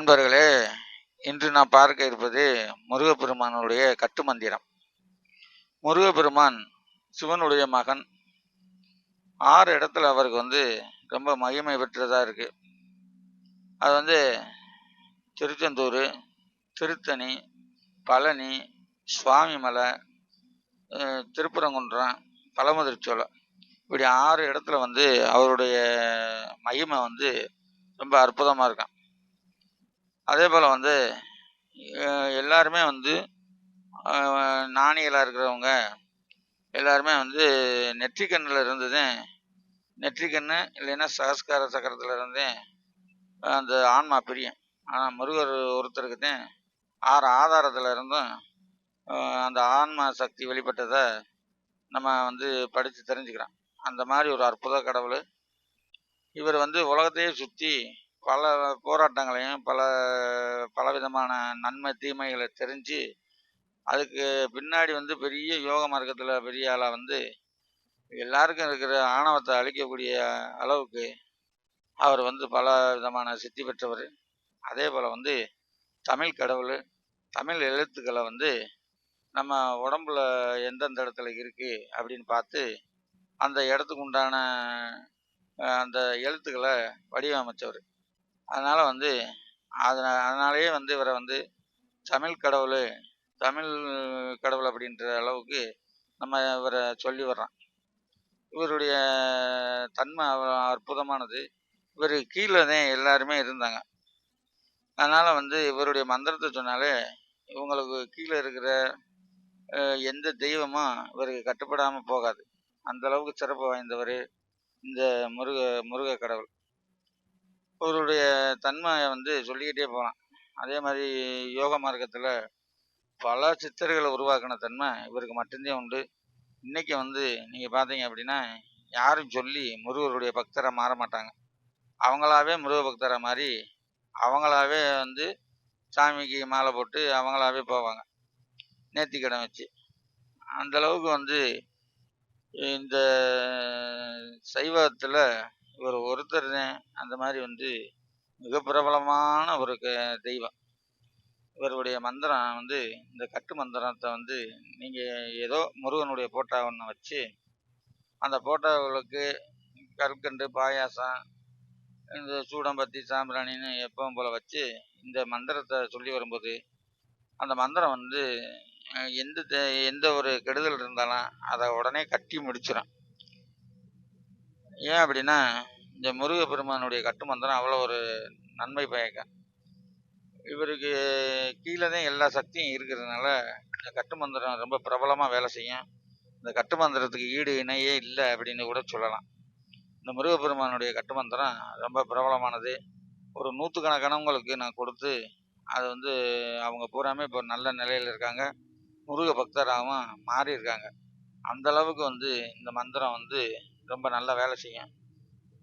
அன்பர்களே இன்று நாம் பார்க்க இருப்பது முருகப்பெருமானுடைய கட்டு மந்திரம். முருகப்பெருமான் சிவனுடைய மகன். ஆறு இடத்துல அவருக்கு வந்து ரொம்ப மகிமை பெற்றதாக இருக்கு. அது வந்து திருச்செந்தூர் திருத்தணி பழனி சுவாமிமலை திருப்பரங்குன்றம் பழமுதிர்ச்சோலை. இப்படி ஆறு இடத்துல வந்து அவருடைய மகிமை வந்து ரொம்ப அற்புதமாக இருக்கும் அதே போல் வந்து எல்லாருமே வந்து அஹ் ஞானிகளாக இருக்கிறவங்க எல்லாருமே வந்து நெற்றிக்கண்ணில் இருந்ததும் நெற்றிக்கண்ணு இல்லைன்னா சகஸ்கார சக்கரத்தில் இருந்து அந்த ஆன்மா பிரியும். ஆனால் முருகர் ஒருத்தருக்கு தான் ஆறு ஆதாரத்தில் இருந்தும் அந்த ஆன்மா சக்தி வெளிப்பட்டதை நம்ம வந்து படித்து தெரிஞ்சுக்கிறோம் அந்த மாதிரி ஒரு அற்புத கடவுள். இவர் வந்து உலகத்தையே சுற்றி பல போராட்டங்களையும் பல பலவிதமான நன்மை தீமைகளை தெரிஞ்சு அதுக்கு பின்னாடி வந்து பெரிய யோக மார்க்கத்தில் பெரிய ஆளாக வந்து எல்லாருக்கும் இருக்கிற ஆணவத்தை அழிக்கக்கூடிய அளவுக்கு அவர் வந்து பல விதமான சித்தி பெற்றவர். அதே போல் வந்து தமிழ் கடவுள் தமிழ் எழுத்துக்களை வந்து நம்ம உடம்புல எந்தெந்த இடத்துல இருக்குது அப்படின்னு பார்த்து அந்த இடத்துக்கு உண்டான அந்த எழுத்துக்களை வடிவமைச்சவர். அதனால் வந்து அதன அதனாலேயே வந்து இவரை வந்து தமிழ் கடவுள் தமிழ் கடவுள் அப்படின்ற அளவுக்கு நம்ம இவரை சொல்லி வர்றோம் இவருடைய தன்மை அற்புதமானது. இவர் கீழே தான் எல்லாருமே இருந்தாங்க. அதனால் வந்து இவருடைய மந்திரத்தை சொன்னாலே இவங்களுக்கு கீழே இருக்கிற எந்த தெய்வமும் இவருக்கு கட்டுப்படாமல் போகாது. அந்த அளவுக்கு சிறப்பு வாய்ந்தவர் இந்த முருக முருக கடவுள். இவருடைய தன்மையை வந்து சொல்லிக்கிட்டே போகலாம். அதே மாதிரி யோக மார்க்கத்தில் பல சித்தர்களை உருவாக்கின தன்மை இவருக்கு மட்டும்தான் உண்டு. இன்றைக்கி வந்து நீங்கள் பார்த்தீங்க அப்படின்னா யாரும் சொல்லி முருகருடைய பக்தராக மாற மாட்டாங்க. அவங்களாவே முருக பக்தரை மாறி அவங்களாவே வந்து சாமிக்கு மாலை போட்டு அவங்களாவே போவாங்க. நேர்த்திக்கடன் வச்சு. அந்தளவுக்கு வந்து இந்த சைவத்தில் இவர் ஒருத்தர் தான் அந்த மாதிரி வந்து மிக பிரபலமான ஒரு க- தெய்வம். இவருடைய மந்திரம் வந்து இந்த கட்டு மந்திரத்தை வந்து நீங்கள் ஏதோ முருகனுடைய போட்டா ஒன்று வச்சு அந்த போட்டாவுகளுக்கு கற்கண்டு பாயாசம் இந்த சூடம்பத்தி சாம்பிராணின்னு எப்பவும் போல் வச்சு இந்த மந்திரத்தை சொல்லி வரும்போது அந்த மந்திரம் வந்து எந்த தே- எந்த ஒரு கெடுதல் இருந்தாலும் அதை உடனே கட்டி முடிச்சிடும் ஏன் அப்படின்னா இந்த முருகப்பெருமானுடைய கட்டுமந்திரம் அவ்வளோ ஒரு நன்மை பயக்கம் இவருக்கு கீழே தான் எல்லா சக்தியும் இருக்கிறதுனால இந்த கட்டு மந்திரம் ரொம்ப பிரபலமாக வேலை செய்யும். இந்த கட்டு மந்திரத்துக்கு ஈடு இணையே இல்லை அப்படின்னு கூட சொல்லலாம். இந்த முருகப்பெருமானுடைய கட்டுமந்திரம் ரொம்ப பிரபலமானது. ஒரு நூற்றுக்கணக்கானவங்களுக்கு நான் கொடுத்து அது வந்து அவங்க பூராமே இப்போ நல்ல நிலையில் இருக்காங்க. முருக பக்தராகவும் மாறி இருக்காங்க அந்த அளவுக்கு வந்து இந்த மந்திரம் வந்து ரொம்ப நல்லா வேலை செய்யும்.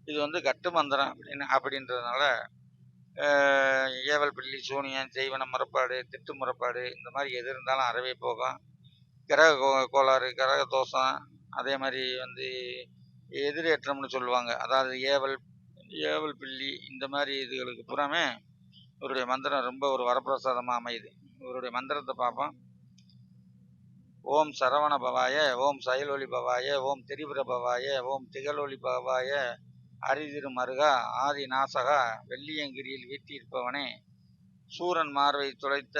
இது வந்து கட்டு மந்திரம் அப்படின்னு அப்படின்றதுனால ஏவல் பில்லி சூனியம் செய்வன முறப்பாடு திட்டு முறப்பாடு இந்த மாதிரி எது இருந்தாலும் அறவே போகும். கிரக கோ- கோளாறு கிரக தோஷம் அதே மாதிரி வந்து எதிரேற்றம்னு சொல்லுவாங்க. அதாவது ஏவல் ஏவல் பில்லி இந்த மாதிரி இதுகளுக்கு புறாமே இவருடைய மந்திரம் ரொம்ப ஒரு வரப்பிரசாதமாக அமையுது. இவருடைய மந்திரத்தை பார்ப்போம். ஓம் சரவண பவாய ஓம் சயலொலி பவாய ஓம் திரிபுர பவாய ஓம் திகழொலி பவாய. அரிதிரு மருகா ஆதி நாசகா வெள்ளியங்கிரியில் வீட்டியிருப்பவனே சூரன் மார்வை துளைத்த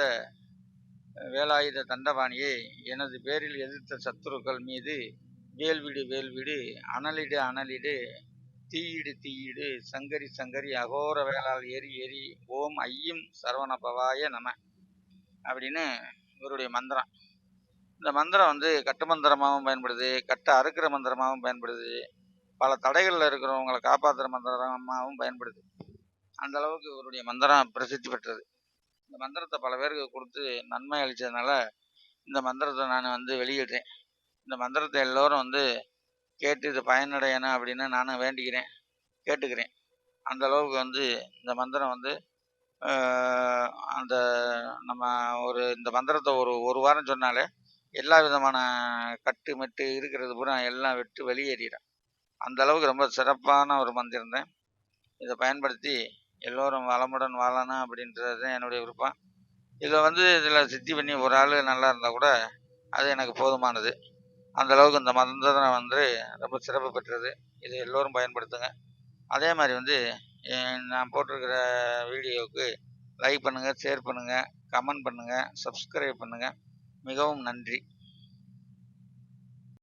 வேலாயுத தண்டபாணியை எனது பேரில் எதிர்த்த சத்துருக்கள் மீது வேல்விடு வேல்விடு அனலிடு அனலிடு தீயிடு தீயிடு சங்கரி சங்கரி அகோர வேளால் எரி எரி ஓம் ஐயும் சரவண பவாய நம அப்படின்னு இவருடைய மந்திரம். இந்த மந்திரம் வந்து கட்டு மந்திரமாகவும் பயன்படுது கட்டை அறுக்கிற மந்திரமாகவும் பயன்படுது. பல தடைகளில் இருக்கிறவங்களை காப்பாற்றுற மந்திரமாகவும் பயன்படுது. அந்த அளவுக்கு இவருடைய மந்திரம் பிரசித்தி பெற்றது. இந்த மந்திரத்தை பல பேருக்கு கொடுத்து நன்மை அளித்ததுனால இந்த மந்திரத்தை நான் வந்து வெளியிடுறேன். இந்த மந்திரத்தை எல்லோரும் வந்து கேட்டு இது பயனடையணும் அப்படின்னு நானும் வேண்டிக்கிறேன் கேட்டுக்கிறேன். அந்த அளவுக்கு வந்து இந்த மந்திரம் வந்து அந்த நம்ம ஒரு இந்த மந்திரத்தை ஒரு ஒரு வாரம் சொன்னாலே எல்லா விதமான கட்டு மெட்டு இருக்கிறது பூரா எல்லாம் விட்டு வெளியேறிடும். அந்த அளவுக்கு ரொம்ப சிறப்பான ஒரு மந்திருந்தேன் இதை பயன்படுத்தி எல்லோரும் வளமுடன் வாழணும் அப்படின்றது தான் என்னுடைய விருப்பம். இதில் வந்து இதில் சித்தி பண்ணி ஒரு ஆள் நல்லா இருந்தால் கூட அது எனக்கு போதுமானது. அந்த அளவுக்கு இந்த மந்திரம் வந்து ரொம்ப சிறப்பு பெற்றது. இது எல்லோரும் பயன்படுத்துங்க. அதே மாதிரி வந்து நான் போட்டிருக்கிற வீடியோவுக்கு லைக் பண்ணுங்கள் ஷேர் பண்ணுங்கள் கமெண்ட் பண்ணுங்கள் சப்ஸ்கிரைப் பண்ணுங்கள் மிகவும் நன்றி.